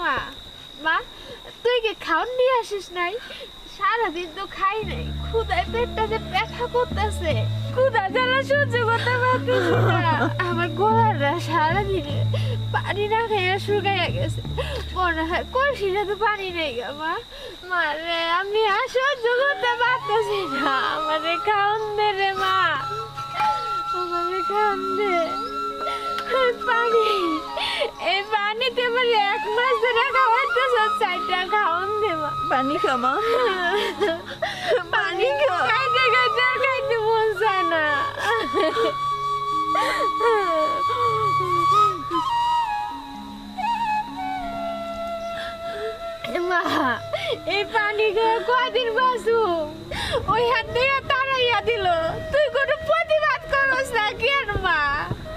মা মা, তুই কি খাওন নিয়ে আসিস নাই? সারাদিন তো খাই নাই। ক্ষুদায় পেটটা যে ব্যথা করতেছে। ক্ষুদা জ্বালা সহ্য করতে পারতেছি আমার গলাটা সারাদিনে পানি না খাইয়া শুকাইয়া গেছে। মনে হয় কলসিটা তো পানি নেই গা মা। মা রে, আমি আর সহ্য করতে পারতেছি না। আমারে খাওন দে রে মা। আমারে খাওন দে। পানি এই পানিতে বলে এক মাস ধরে খাওয়াইতে চারটা খাওন দে মা পানি খামা পানি খাইতে খাইতে খাইতে মন চায় না। মা এই পানি খেয়ে কদিন বাসু ওই হাত দিয়ে তাড়াইয়া দিল। তুই কোনো প্রতিবাদ করস না কেন মা?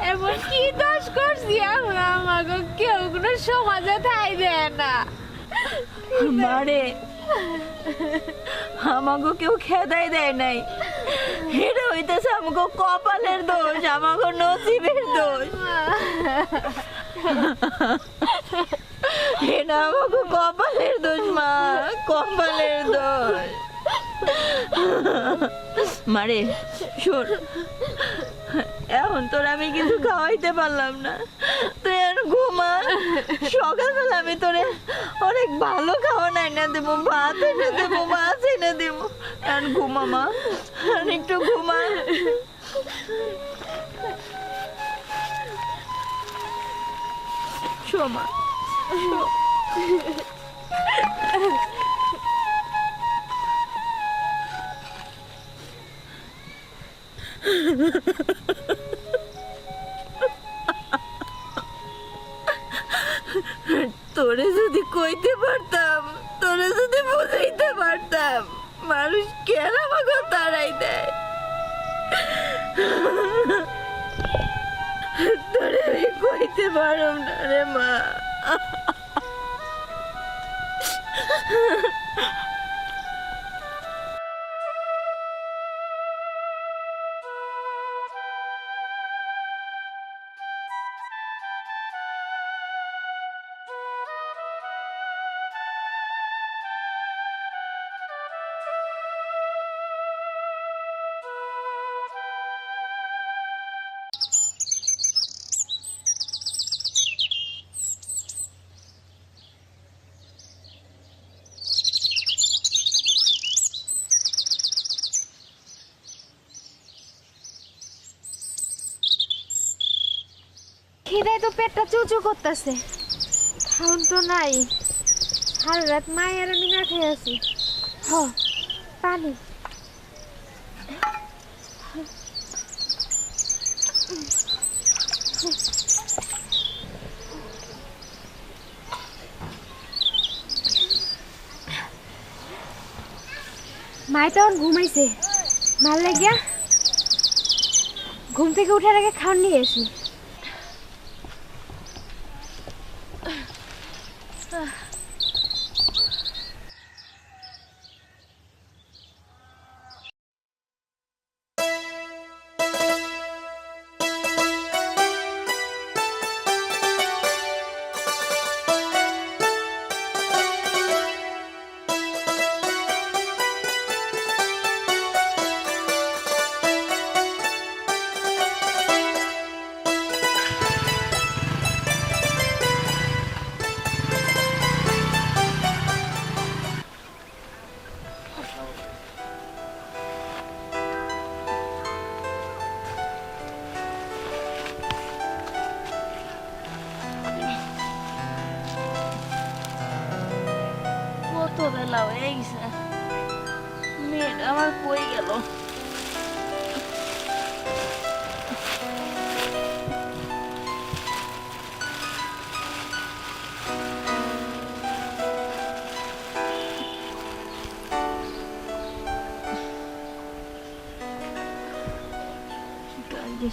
এমন কি দোষ করছি আমরা? আমাকে কেউ কোনো সমাজে ঠাই দেয় না। মারে আমাকে কেউ খেদাই দেয় নাই। এটা হইতেছে আমাকে কপালের দোষ আমাকে নসিবের দোষ। এটা আমাকে কপালের দোষ, মা, কপালের দোষ। মারে, শোন এখন তোর আমি কিছু খাওয়াইতে পারলাম না। তুই আর ঘুমা। সকালবেলা আমি তোরে অনেক ভালো খাওয়া নাই না দেবো, ভাত এনে দেবো, মাছ এনে দেবো। আর ঘুমা মা আর একটু ঘুমা। সোমা তোরে যদি কইতে পারতাম, তোরে যদি বুঝাইতে পারতাম, মানুষ কেন আমাকে তাড়াই দেয়? তোরে আমি কইতে পারম না রে মা। খিদায় তো পেটটা চুচু করতেছে। খাওন তো নাই। সারা রাত মায়ের আমি না খেয়ে আছি। হ, পানি। মায় তখন ঘুমাইছে। ভালো লাগিয়া ঘুম থেকে উঠার আগে খাওয়ান নিয়ে আসি।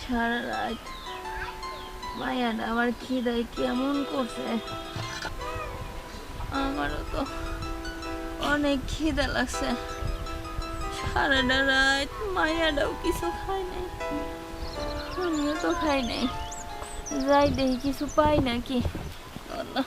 সারা রাত। মায়াটা আমার খিদায় কেমন করছে? আমারও তো অনেক খিদে লাগছে। সারাটা রাত মায়াটাও কিছু খাই নাই। আমিও তো খাই নাই। যাই দেখি কিছু পাই নাকি আল্লাহ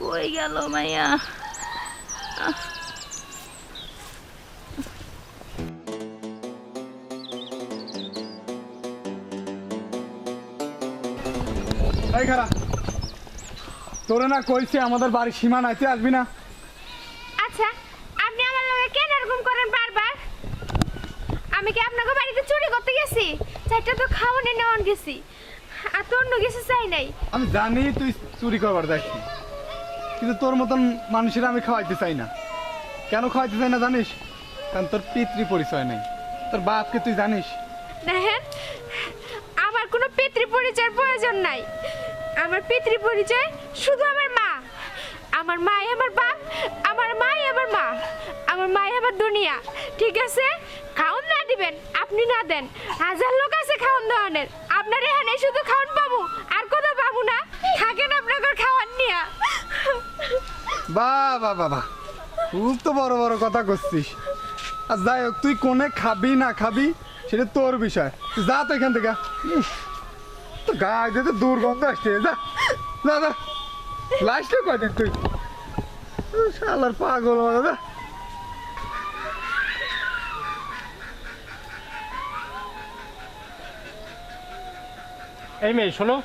কই গেল মাইয়া তোরে না কইছে আমাদের বাড়ির সীমা নাইতে আসবি না। আচ্ছা আপনি আমার লগে কেন এরকম করেন বারবার? আমি কি আপনাকে বাড়িতে চুরি করতে গেছি? চারটা তো খাওয়ানে নেওয়ান গেছি। আর তো অন্য কিছু চাই নাই। আমি জানি তুই চুরি করবার দেখছি কিন্তু তোর মতন মানুষের আমি খাওয়াইতে চাই না। কেন খাওয়াইতে চাই না জানিস? কারণ তোর পিতৃ পরিচয় নেই। তোর বাপকে তুই জানিস? আমার কোনো পিতৃ পরিচয়ের প্রয়োজন নাই। আমার পিতৃ পরিচয় শুধু আমার মা। আমার মাই আমার বাপ, আমার মাই আমার মা। আমার মাই আমার দুনিয়া। ঠিক আছে? খাওন না দিবেন, আপনি না দেন। হাজার লোক আছে খাওন দেওয়ানের আপনার এখানে শুধু খাওয়ান পাবো আর কোথাও পাবো না। থাকেন আপনাকে খাওয়ান নিয়া। বা বা বাবা খুব তো বড় বড় কথা করছিস। আর যাই হোক, তুই কোনে খাবি, না খাবি, সেটা তোর বিষয়। যা তো এখান থেকে। তো গায়ে দিয়ে তো দুর্গন্ধ আসছে, যা যা লাস্টে কয়দিন তুই? শালার পাগল মতো এই মেয়ে শোনো।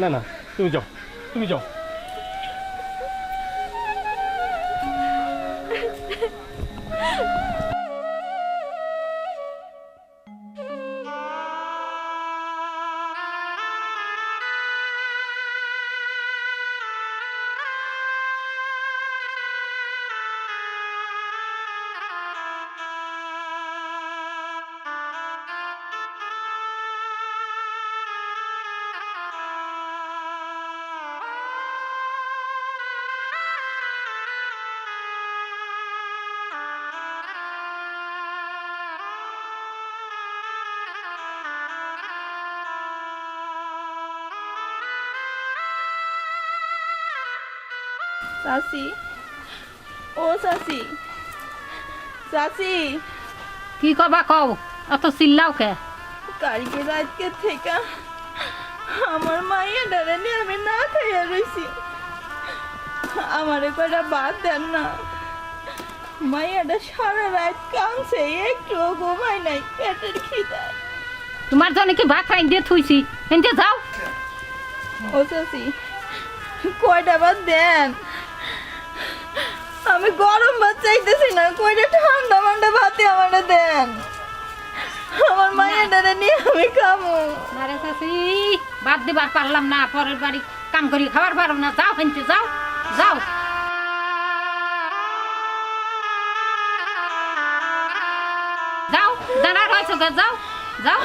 না না তুমি যাও তুমি যাও। চাচি। ও চাচি। চাচি। কি করবা কও? অত চিল্লাও কে? কালকে রাতকে থেকে আমার মাইয়া ডারে নিয়ে আমি না খাইয়া রইছি। আমারে কয়টা বাদ দেন না। মাইয়াটা সারা রাত কামছে একটু ঘুমায় নাই পেটের খিদায় তোমার জন্য কি ভাত রাইন দিয়ে থুইছি? এনতে যাও। ও চাচি কয়টা বাদ দেন? আমি গরম ভাত চাইতেছি না কয়টা ঠান্ডা ঠান্ডা ভাতে আমার দেন। আমার মায়ের ডারে নিয়ে আমি খামো। আরে চাষি বাদ দিবার পারলাম না পরের বাড়ি কাম করি খাবার পারো না যাও হেনতে যাও যাও। যাও দাঁড়া রয়েছো যাও যাও।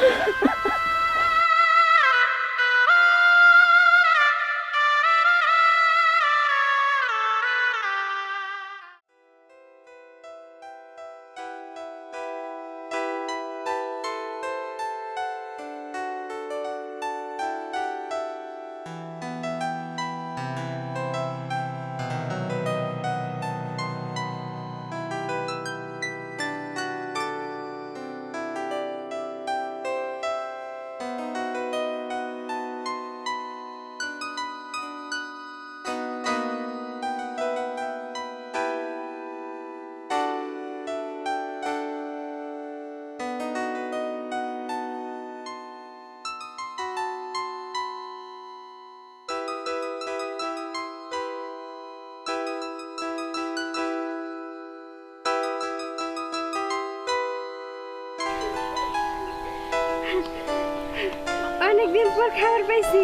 অনেকদিন পর খাবার পাইছি।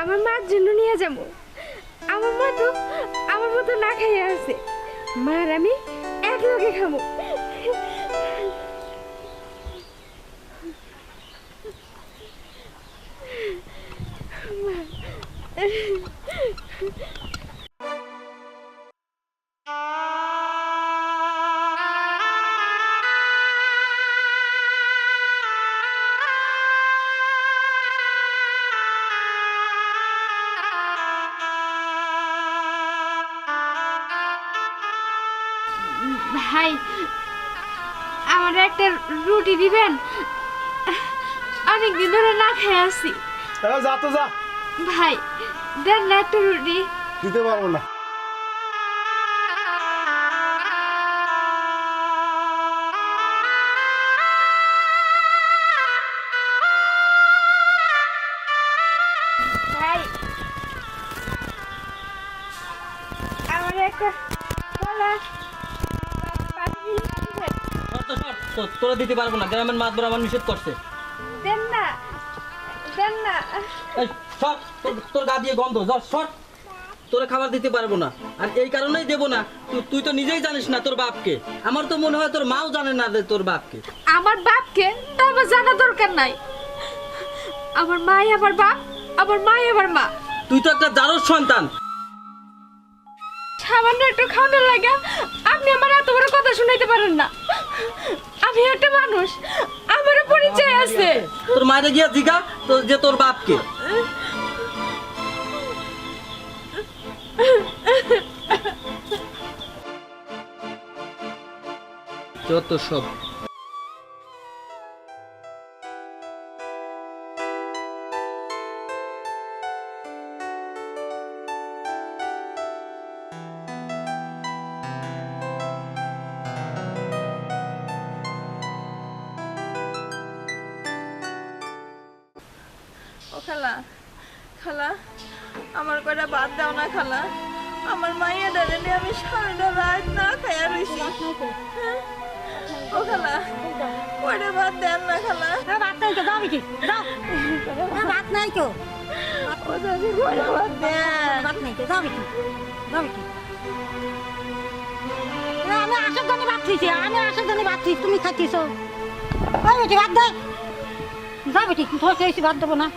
আমার মার জন্য নিয়ে যাব। আমার মা তো আমার মতো না খাইয়ে আছে। মার আমি এক লোকে খাব। ভাই রুটি অনেকদিন ধরে না খেয়ে আছি। যা তো যা। ভাই দেন না একটু রুটি। দিতে পারব না। দিতে পারব না। গ্রামের মাছ আমার নিষেধ করছে। দেন না। দেন না। এই তোর গা দিয়ে গন্ধ। যা শর্ট তোরা খাবার দিতে পারব না। আর এই কারণেই দেবো না। তুই- তো নিজেই জানিস না তোর বাপকে। আমার তো মনে হয় তোর মাও জানে না যে তোর বাপকে। আমার বাপকে? তা আমার জানা দরকার নাই। আমার মাই আমার বাপ আমার মাই আমার মা। তুই তো একটা জারজ সন্তান। সামান্য একটু খাওয়ানোর লাগে আপনি আমার এত বড় কথা শুনাইতে পারেন না। আমি একটা মানুষ। আমারও পরিচয় আছে। তোর মায়ের গিয়া জিগা তো যে তোর বাপকে। যত সব। খালা। আমার কয়টা বাদ দাও না খালা। আমার মাইয়া ডালে আমি সারাটা রাত না খাইয়া রইছি। হ্যাঁ? ও খালা কয়টা বাদ দেন না খালা? ভাত নাই তো বেটি যাও। ভাত নাই তো। ও দাদি কয়টা বাদ দেন। ভাত নাই তো যাও বেটি যাও বেটি আমি আসার জন্য ভাত আমি আসার জন্য ভাত খাইছি তুমি বেটি ভাত ভাত দেবো না।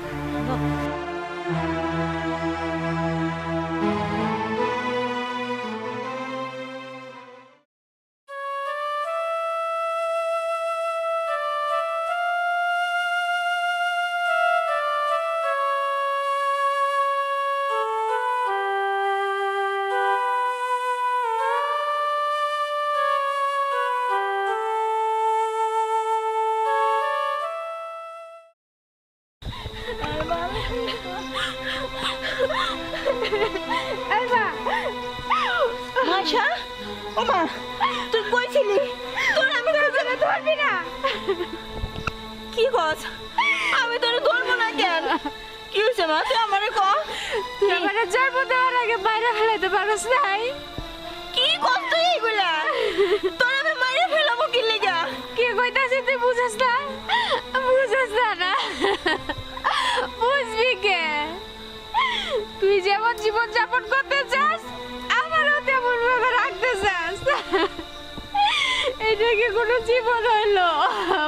জীবন হইল।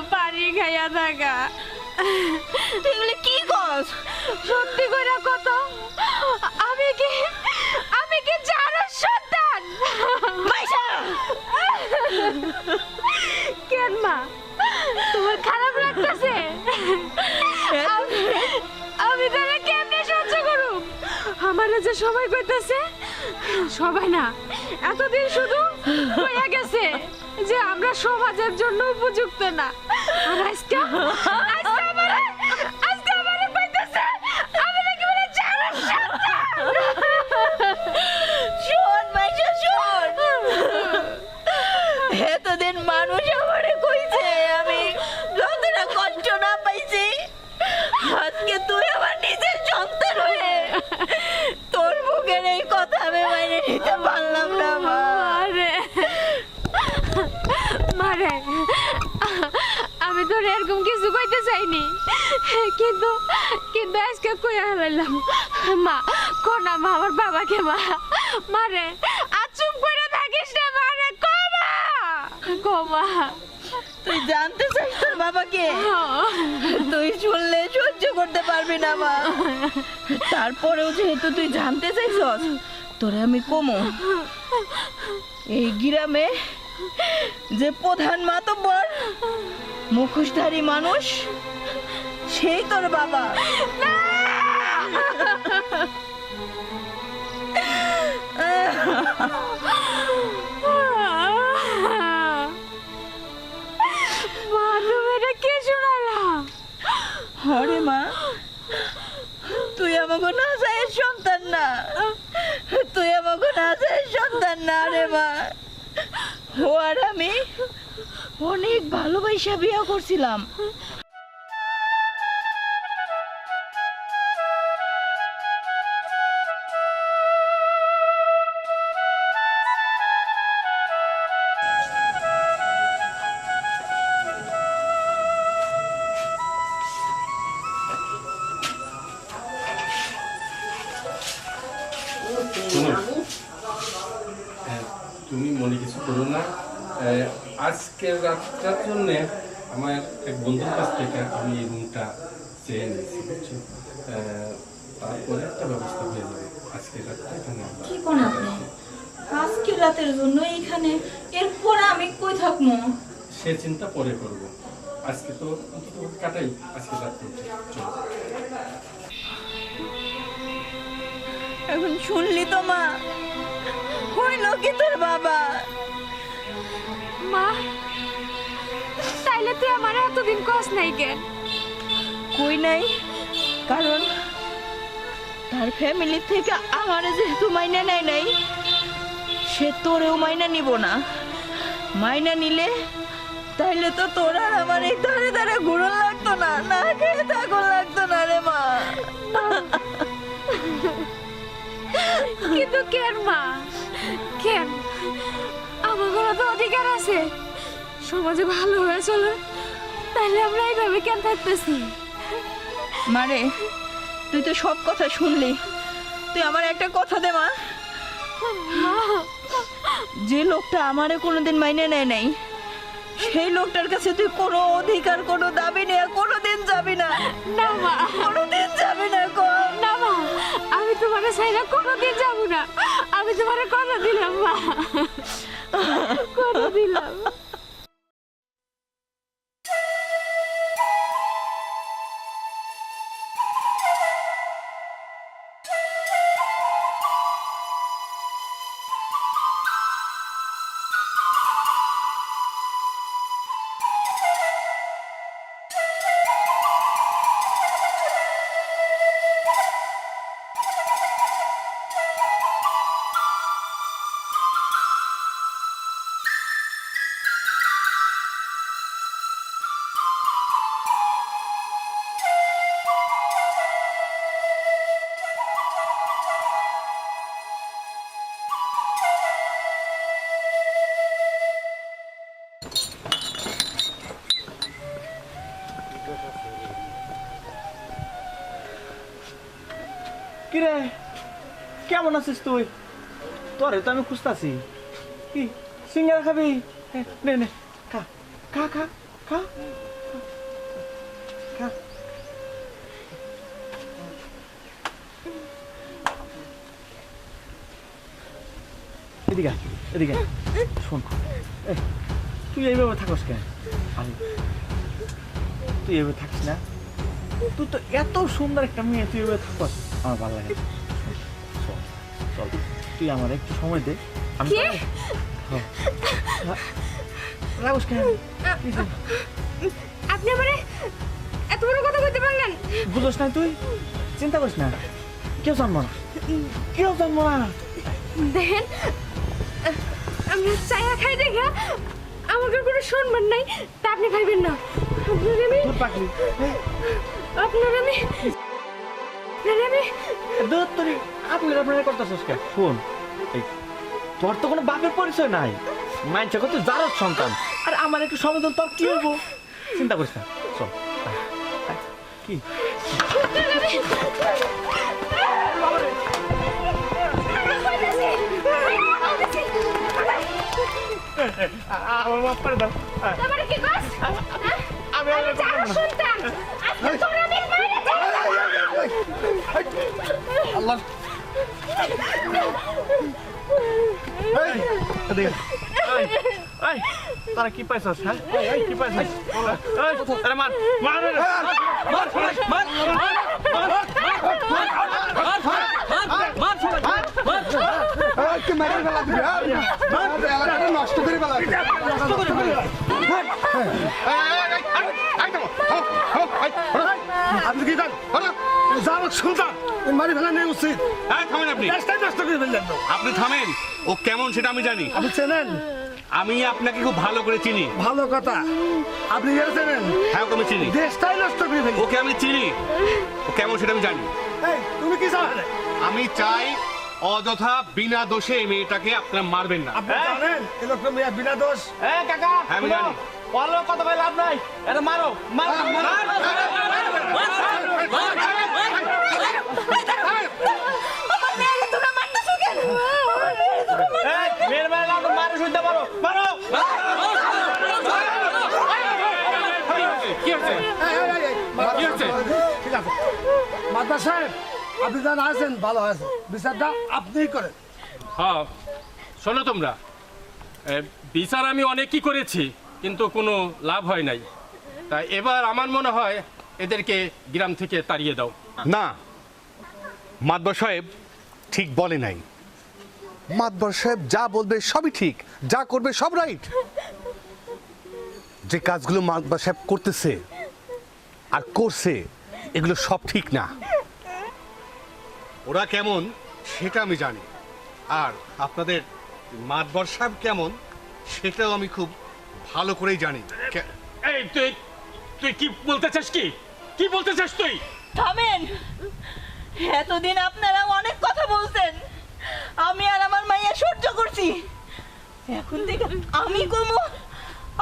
পানি খাইয়া থাকা। তুই এগুলো কি কস সত্যি কইরা কত? আমি কি আমি কি জানার সন্তান? কেন মা? তোমার খারাপ লাগতেছে? আমি- আমি তাহলে কেমনে সহ্য করুম আমার যে সবাই কইতেছে সবাই না এতদিন শুধু হয়ে গেছে। যে আমরা সমাজের জন্য উপযুক্ত না। আর আজকে আজকে আজকে কইতেছে, আমি নাকি বলে জানার শোন শোন। এতদিন মানুষ আমারে কইছে, আমি যতটা কষ্ট না পাইছি, আজকে তুই আমার নিজের সন্তান হয়ে তোর মুখের এই কথা আমি মাইনে নিতে পারলাম না মা মারে মারে আমি তো এরকম কিছু কইতে চাইনি কিন্তু কিন্তু আজকে কইয়া হারাইলাম মা কোনা মা আমার বাবাকে মা। মারে আর চুপ করে থাকিস না মারে কমা কমা। তুই জানতে চাইস তোর বাবাকে? তুই শুনলে সহ্য করতে পারবি না মা। তারপরেও যেহেতু তুই জানতে চাইছস তোরে আমি কমো। এই গ্রামে যে প্রধান মাতব্বর মুখোশধারী মানুষ? সেই তোর বাবা। কে শোনালা? মা তুই আমাকে না যায় সন্তান না। তুই আমাকে না যায় সন্তান না রে মা। ও আর আমি অনেক ভালোবাসা বিয়ে করছিলাম। হ্যাঁ, তুমি মনে কিছু করো না। আজকের রাতটার জন্য আমার এক বন্ধুর কাছ থেকে আমি এই রুমটা চেয়ে নিয়েছি বুঝছ? তারপরে একটা ব্যবস্থা হয়ে যাবে আজকের রাতটা এখানে কি কোন আপনি? রাতের জন্য এখানে? এরপর আমি কই থাকব? সে চিন্তা পরে করব। আজকে তো অন্তত কাটাই আজকে রাত্রে চলো। এখন শুনলি তো মা হইল কি তোর বাবা? মা তাইলে তুই আমার এতদিন কস নাই কেন কই নাই? কারণ তার ফ্যামিলি থেকে আমার যেহেতু মাইনা নেয় নাই সে তোরেও মাইনা নিব না। মাইনা নিলে তাইলে তো তোর আর আমার এই ধারে ধারে ঘুরন লাগতো না না খেয়ে থাকুন লাগতো না রে মা। কিন্তু কেন মা? কেন? আমার তো অধিকার আছে। সমাজে ভালো হয়ে চলে তাহলে আমরা এইভাবে কেন থাকতেছি? মারে তুই তো সব কথা শুনলি। তুই আমার একটা কথা দে মা। যে লোকটা আমারে কোনোদিন মাইনে নেয় নাই সেই লোকটার কাছে তুই কোনো অধিকার কোনো দাবি নিয়ে কোনোদিন যাবি না। না মা। কোনোদিন যাবি না কম না মা। আমি তোমার সাইডে কোনোদিন যাব না। আমি তোমার কথা দিলাম মা। কথা দিলাম কিরে? কেমন আছিস তুই? তোরে তো আমি খুঁজতাছি। কি, সিঙ্গারা খাবি? নে নে, খা খা খা খা। খা। এদিকে এদিকে। শোন তুই এইভাবে থাকস কেন? আমি তুই এইভাবে থাকিস না। তুই তো এত সুন্দর একটা মেয়ে, তুই এভাবে থাকস। আমার ভালো লাগে চল চল। তুই আমার একটু সময় দে। আমি? হ্যাঁ। রাগস কেন? আপনি আমারে এত বড় কথা বলতে পারলেন? বুঝোস না তুই? চিন্তা করিস না। কেউ জানব না। কেউ জানব না। দেখেন আমরা চায়া খাই দেখা আমাকে কোনো সম্মান নাই। তা আপনি খাইবেন না। আপনার আমি আপনার আমি আপনার আমি দূর তোর আপনার আপনার করতেছিস কে শোন এই তোর তো কোনো বাপের পরিচয় নাই। মানছে কত জারত সন্তান। আর আমার একটু সমাধান তোর কি হইব? চিন্তা করিস না চল। কি? আমার বাপ করে দাও। তোমার কি কস আমি আর সন্তান। আজকে আল্লাহ তারা কি পাইছস হ্যাঁ কি পাইছস হ্যাঁ? নষ্ট করে আপনি কি আমার সন্তান মারি ফেলা নেই উচিত। এই থামেন আপনি। নষ্ট করে ফেললেন আপনি থামেন। ও কেমন সেটা আমি জানি। আপনি চেনেন? আমি আপনাকে খুব ভালো করে চিনি। ভালো কথা। আপনি চেনেন? হ্যাঁ ওকে আমি চিনি। দেশটাই নষ্ট করে ফেলি ওকে আমি চিনি। ও কেমন সেটা আমি জানি। এই তুমি কি আমি চাই অযথা বিনা দোষে এই মেয়েটাকে আপনারা মারবেন না। আপনি জানেন? এরকম মেয়ে বিনা দোষ। এ কাকা হ্যাঁ, আমি জানি। বলো কথা বলে লাভ নাই। এটা মারো মারো আমার মেয়েকে তোমরা মারতেছো কেন আমার মেয়েকে তোমরা মার- মেয়ের বেলা লাভ মারো শুনতে পারো মারো কি হচ্ছে এই, এই, এই, এই, কি হচ্ছে ঠিক আছে মাতা সাহেব আপনি যা আছেন ভালো আছে বিচারটা আপনিই করেন হ্যাঁ শোনো তোমরা। বিচার আমি অনেকই করেছি কিন্তু কোনো লাভ হয় নাই। তাই এবার আমার মনে হয় এদেরকে গ্রাম থেকে তাড়িয়ে দাও। না মাতবর সাহেব ঠিক বলে নাই। মাতবর সাহেব যা বলবে সবই ঠিক যা করবে সব রাইট যে কাজগুলো মাতবর সাহেব করতেছে আর করছে এগুলো সব ঠিক না। ওরা কেমন সেটা আমি জানি। আর আপনাদের মাতবর সাহেব কেমন সেটাও আমি খুব ভালো করেই জানি। এই তুই তুই কি বলতে চাস কি? কি বলতে চাস তুই? থামেন। এতদিন আপনারা অনেক কথা বলছেন। আমি আর আমার মাইয়া সহ্য করছি। এখন থেকে আমি কমু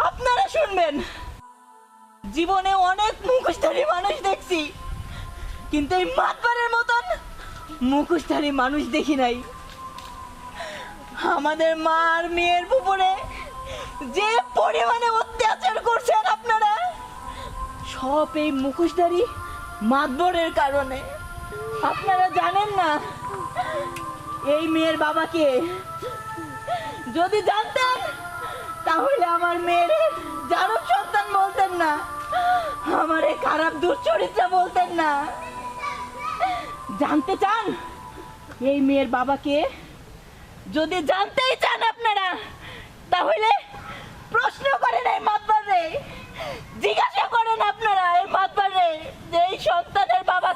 আপনারা শুনবেন। জীবনে অনেক মুখোশধারী মানুষ দেখছি, কিন্তু এই মাতবারের মতন মুখোশধারী মানুষ দেখি নাই। আমাদের মার মেয়ের উপরে যে পরিমাণে অত্যাচার করছেন আপনারা, সব এই মুখোশধারী মাতবরের কারণে। আপনারা জানেন না এই মেয়ের বাবাকে যদি জানতেন তাহলে আমার মেয়ের জারক সন্তান বলতেন না, আমার এই খারাপ দুশ্চরিত্রা বলতেন না। জানতে চান এই মেয়ের বাবাকে? যদি জানতেই চান আপনারা, তাহলে প্রশ্ন করেন এই মাতবারে। জিজ্ঞাসা করেন আপনারা এই মাতবারে যে এই সন্তানের বাবা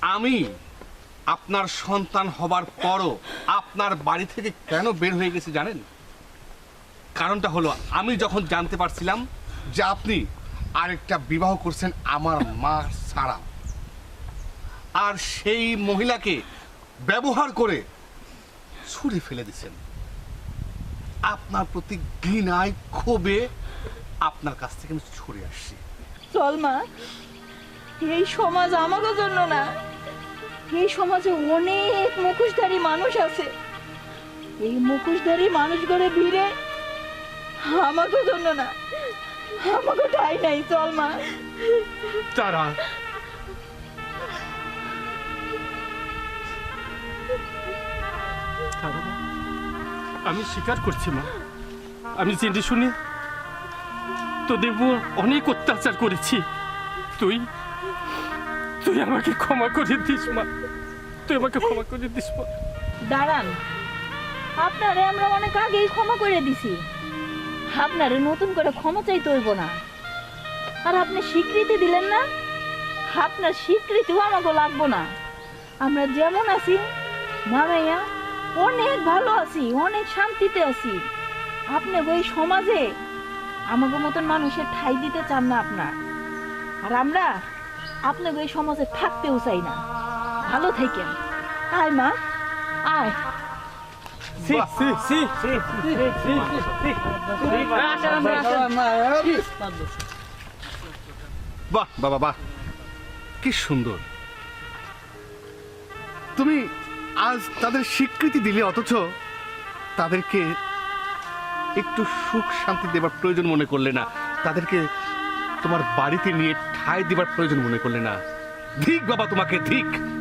আমি আপনার সন্তান হবার পরও আপনার বাড়ি থেকে কেন বের হয়ে গেছি জানেন? কারণটা হলো, আমি যখন জানতে পারছিলাম যে আপনি আরেকটা বিবাহ করছেন আমার মা ছাড়া। আর সেই মহিলাকে ব্যবহার করে ছুঁড়ে ফেলে দিচ্ছেন আপনার প্রতি ঘৃণায় ক্ষোভে আপনার কাছ থেকে আমি ছড়ে আসছি। চল মা এই সমাজ আমাকে জন্য না এই সমাজে অনেক মুখোশধারী মানুষ আছে। এই মুখোশধারী মানুষ মানুষগুলো ভিড়ে আমাকে জন্য না আমাকে ঠাই নাই। চল মা। তারা মা, আমি স্বীকার করছি মা। আমি জেনে শুনে তোদের উপর অনেক অত্যাচার করেছি। তুই তুই আমাকে ক্ষমা করে দিস মা। তুই আমাকে ক্ষমা করে দিস মা। দাঁড়ান। আপনারে আমরা অনেক আগেই ক্ষমা করে দিছি। আপনারে নতুন করে ক্ষমা চাইতে হইব না। আর আপনি স্বীকৃতি দিলেন না? আপনার স্বীকৃতিও আমাকে লাগবো না। আমরা যেমন আছি মামাইয়া অনেক ভালো আছি, অনেক শান্তিতে আছি। আপনি ওই সমাজে আমাকে মতন মানুষের ঠাই দিতে চান না আপনার। আর আমরা আপনাকে ওই সমাজে থাকতেও চাই না। ভালো থাকেন। আয় মা, আয়। বাহ বাবা বাহ। কি সুন্দর। তুমি আজ তাদের স্বীকৃতি দিলে অথচ তাদেরকে একটু সুখ শান্তি দেবার প্রয়োজন মনে করলে না। তাদেরকে তোমার বাড়িতে নিয়ে ঠাই দেবার প্রয়োজন মনে করলে না। ধিক বাবা তোমাকে, ধিক!